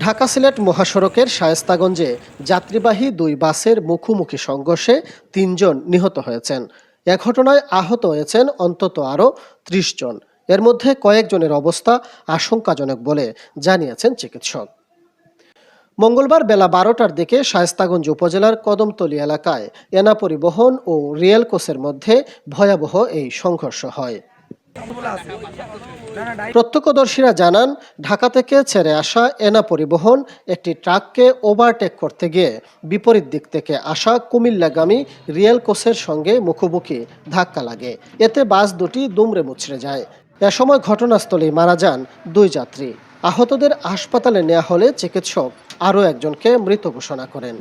ঢাকা সিলেট মহাসড়কের শায়েস্তাগঞ্জে যাত্রীবাহী দুই বাসের মুখোমুখি সংঘর্ষে তিনজন নিহত হয়েছেন। এ ঘটনায় আহত হয়েছেন অন্তত আরও ত্রিশ জন। এর মধ্যে কয়েকজনের অবস্থা আশঙ্কাজনক বলে জানিয়েছেন চিকিৎসক। মঙ্গলবার বেলা বারোটার দিকে শায়েস্তাগঞ্জ উপজেলার কদমতলী এলাকায় এনা পরিবহন ও রিয়েল কোচের মধ্যে ভয়াবহ এই সংঘর্ষ হয়। প্রত্যক্ষদর্শীরা জানান, ঢাকা থেকে ছেড়ে আসা এনা পরিবহন একটি ট্রাককে ওভারটেক করতে গিয়ে বিপরীত দিক থেকে আসা কুমিল্লাগামী রিয়েল কোচের সঙ্গে মুখোমুখি ধাক্কা লাগে। এতে বাস দুটি দুমড়ে মুচড়ে যায়। এ সময় ঘটনাস্থলেই মারা যান দুই যাত্রী। আহতদের হাসপাতালে নেওয়া হলে চিকিৎসক আরও একজনকে মৃত ঘোষণা করেন।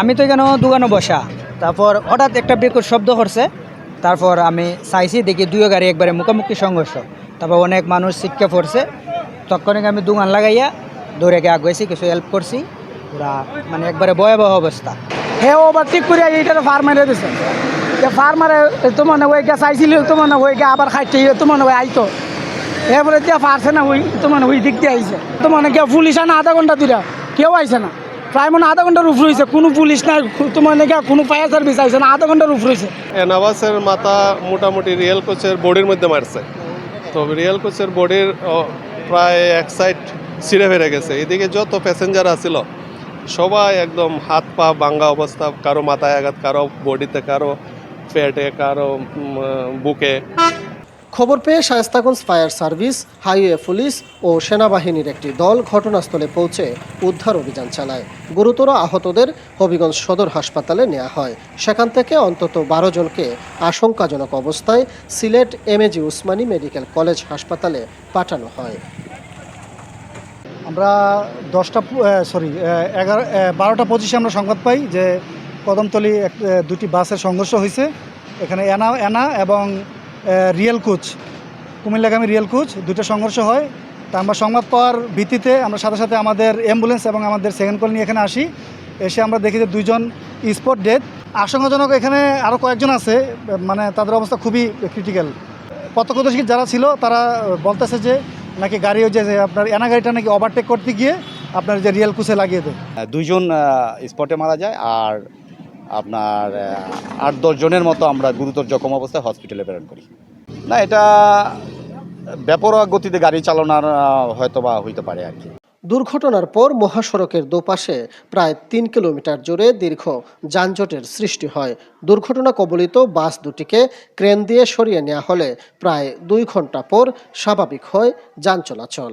আমি তো এখানে দোকানে বসা। তারপর হঠাৎ একটা বিকট শব্দ করছে তারপর আমি চাইছি দেখি দুই গাড়ি একবারে মুখোমুখি সংঘর্ষ। তারপর অনেক মানুষ শিক্ষা পড়ছে। তৎক্ষণিক আমি দোকান লাগাইয়া দৌড়ে গিয়ে কিছু হেল্প করছি। পুরা মানে একবারে ভয়াবহ অবস্থা। হে ওভারটেক করে এইটার ফার মারে দিছে। যে ফার মারে তো মনে হয় গিয়ে চাইছিল তো মনে হয় গিয়ে আবার খাইতে তো মনে হয় আইতো। এরপরে দিয়ে পারছে না ওই তো মনে ওই দিক দিয়ে আইছে। তো মনে গিয়ে পুলিশ আনা আধা ঘণ্টা দিলা কেউ আইছে না। প্রায় মানে আধা ঘণ্টার উপর হয়েছে কোনো পুলিশ নাই, তোমার গিয়ে কোনো ফায়ার সার্ভিস আইছে না, আধা ঘণ্টার উপর হয়েছে নাভাসের মাথা মোটামুটি রিয়েল কোচের বডির মধ্যে মারছে। তো রিয়েল কোচের বডির প্রায় এক সাইড ছিঁড়ে ফেরে গেছে। এদিকে যত প্যাসেঞ্জার আছিল, সবাই একদম হাত পা ভাঙ্গা অবস্থা, কারও মাথায় আঘাত, কারও বডিতে, কারও পেটে, কারও বুকে। খবর পেয়ে Shayestaganj fire service, highway police ও সেনাবাহিনীর একটি দল ঘটনাস্থলে পৌঁছে উদ্ধার অভিযান চালায়। গুরুতর আহতদের হবিগঞ্জ সদর হাসপাতালে নেওয়া হয়। সেখান থেকে অন্তত বারো জনকে আশঙ্কাজনক অবস্থায় Sylhet MAG Osmani medical college হাসপাতালে পাঠানো হয়। আমরা দশটা সরি এগারো বারোটা পঁচিশে আমরা সংবাদ পাই যে কদমতলি এক দুটি বাসের সংঘর্ষ হয়েছে। এখানে এনা এনা এবং রিয়েল কোচ। কুমিল্লাগামী রিয়েল কোচ দুটো সংঘর্ষ হয়। তা আমরা সংবাদ পাওয়ার ভিত্তিতে আমরা সাথে সাথে আমাদের অ্যাম্বুলেন্স এবং আমাদের সেকেন্ড কল নিয়ে এখানে আসি। এসে আমরা দেখি যে দুইজন স্পট ডেথ। আশঙ্কাজনক এখানে আরও কয়েকজন আছে মানে তাদের অবস্থা খুবই ক্রিটিক্যাল প্রত্যক্ষদর্শী যারা ছিল, তারা বলতেছে যে নাকি গাড়ি যে আপনার এনা গাড়িটা নাকি ওভারটেক করতে গিয়ে আপনার যে রিয়েল কুচে লাগিয়ে দেয়। দুইজন স্পটে মারা যায় আর আপনার আট জনের মতো আমরা গুরুতর জখম অবস্থায় হসপিটালে প্রেরণ করি। না, এটা বেপরোয়া গতিতে গাড়ি চালানোর হয়তো বা হইতে পারে আর কি। দুর্ঘটনার পর মহাসড়কের দুপাশে প্রায় তিন কিলোমিটার জুড়ে দীর্ঘ যানজটের সৃষ্টি হয়। দুর্ঘটনা কবলিত বাস দুটিকে ক্রেন দিয়ে সরিয়ে নেওয়া হলে প্রায় দুই ঘণ্টা পর স্বাভাবিক হয় যান চলাচল।